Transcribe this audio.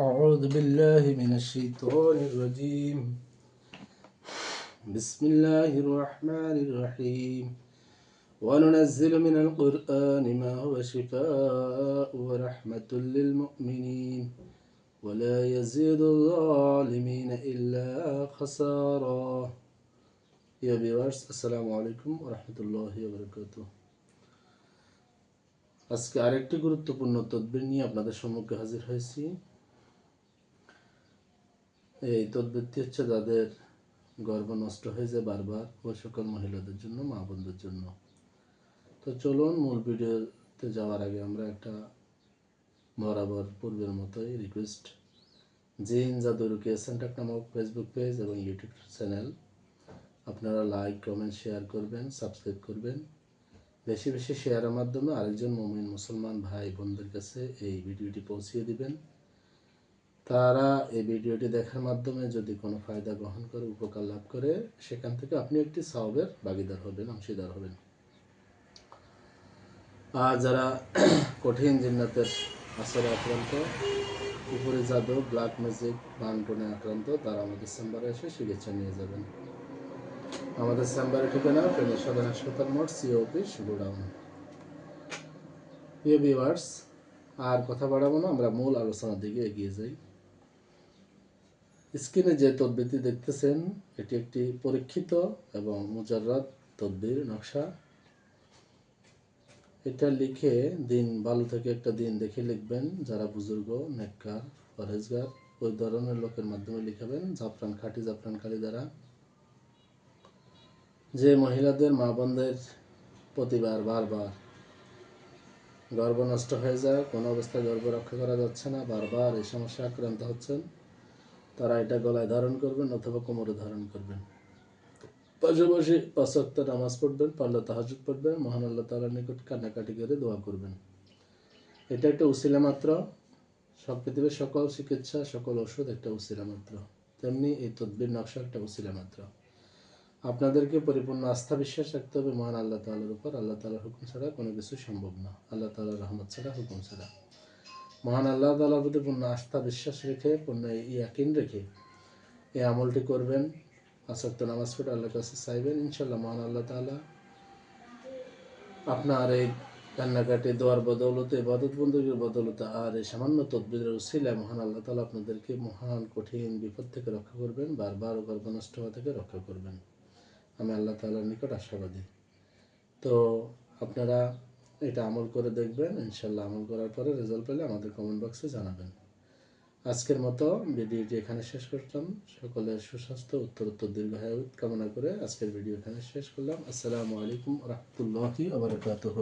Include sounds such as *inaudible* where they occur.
أعوذ بالله من الشيطان الرجيم بسم الله الرحمن الرحيم وننزل من القرآن ما هو شفاء ورحمة للمؤمنين ولا يزيد الظالمين إلا خسارا يا بيوارس السلام عليكم ورحمة الله وبركاته আজকে আরেকটি গুরুত্বপূর্ণ তদবির নিয়ে আপনাদের সম্মুখে হাজির হয়েছি এই তদবিরটি হচ্ছে যাদের গর্ব নষ্ট হয়ে যায় বারবার ও সকল মহিলাদের জন্য, মা বোনদের জন্য। তো চলুন, মূল ভিডিওতে যাওয়ার আগে আমরা একটা বরাবর পূর্বের মতোই রিকোয়েস্ট জিন জাদু রুকিয়া সেন্টার নামক ফেসবুক পেজ এবং ইউটিউব চ্যানেল আপনারা লাইক কমেন্ট শেয়ার করবেন সাবস্ক্রাইব করবেন। বেশি বেশি শেয়ারের মাধ্যমে আরেকজন মমিন মুসলমান ভাই বোনদের কাছে এই ভিডিওটি পৌঁছিয়ে দিবেন। তারা এই ভিডিওটি দেখার মাধ্যমে যদি কোনো ফায়দা গ্রহণ করে, উপকার লাভ করে, সেখান থেকে আপনি একটি সাহবের ভাগিদার হবেন, অংশীদার হবেন। আর যারা *clears throat* কঠিন জিন্নাতের আসরে আক্রান্ত, উপরে জাদু ব্ল্যাক ম্যাজিক বানটনে আক্রান্ত, তারা আমাদের চেম্বারে এসে চিকিৎসা নিয়ে যাবেন। আমাদের চেম্বারের ঠিকানা প্রেমী সদর হাসপাতাল মোড় সিও অফিস গোডাউন প্রিয় ভিউয়ার্স আর কথা বাড়াবো না, আমরা মূল আলোচনার দিকে এগিয়ে যাই। স্ক্রিনে যে তদবিরটি দেখতেছেন, এটি একটি পরীক্ষিত এবং মুজাররাত তদবির নকশা। এটা লিখে দিন ভালো থেকে একটা দিন দেখে লিখবেন, যারা বুজুর্গ, নেককার পরেজগার ওই ধরনের লোকের মাধ্যমে লিখাবেন, জাফরান খাটি, জাফরান কালি দ্বারা। যে মহিলাদের, মা বোনদের প্রতিবার, বারবার গর্ভ নষ্ট হয়ে যায়, কোনো অবস্থায় গর্ভ রক্ষা করা যাচ্ছে না, বারবার এই সমস্যা আক্রান্ত হচ্ছেন। তারা এটা গলায় ধারণ করবেন অথবা কোমরে ধারণ করবেন। পাশাপাশি পাঁচ ওয়াক্ত নামাজ পড়বেন, পারলে তাহাজুদ পড়বেন, মহান আল্লাহ তালার নিকট কান্নাকাটি করে দোয়া করবেন। এটা একটা উসিলা মাত্র। সব পৃথিবীর সকল চিকিৎসা, সকল ওষুধ একটা উসিলা মাত্র। তেমনি এই তদ্বির নকশা একটা উসিলা মাত্র। আপনাদেরকে পরিপূর্ণ আস্থা বিশ্বাস রাখতে হবে। মহান আল্লাহ তালার উপর। আল্লাহ তাআলার হুকুম ছাড়া কোনো কিছু সম্ভব না। আল্লাহ তাআলার রহমত ছাড়া হুকুম ছাড়া। মহান আল্লাহ তাআলার প্রতি পূর্ণ আস্থা বিশ্বাস রেখে, পূর্ণ ইয়াকিন রেখে এই আমলটি করবেন আসক্ত নামাজ পড়ে আল্লাহর কাছে চাইবেন ইনশাল্লাহ মহান আল্লাহ তাআলা আপনার এই কান্নাকাটি দোয়ার বদৌলতে, ইবাদত বন্দুকের বদৌলতে আর এই সামান্য তদ্বিরের উসিলায় মহান আল্লাহ তাআলা আপনাদেরকে মহান, কঠিন বিপদ থেকে রক্ষা করবেন, বারবার গর্ভ নষ্ট হওয়া থেকে রক্ষা করবেন। আমি আল্লাহ তাআলার নিকট আশাবাদী। তো আপনারা এটা আমল করে দেখবেন, ইনশাল্লাহ আমল করার পরে রেজাল্ট পেলে আমাদের কমেন্ট বক্সে জানাবেন। আজকের মতো ভিডিওটি এখানে শেষ করতাম সকলের সুস্বাস্থ্য, উত্তরোত্তর উত্তর দীর্ঘায়ু কামনা করে আজকের ভিডিও এখানে শেষ করলাম। আসসালামু আলাইকুম রহমতুল্লাহি আবরকাতুহ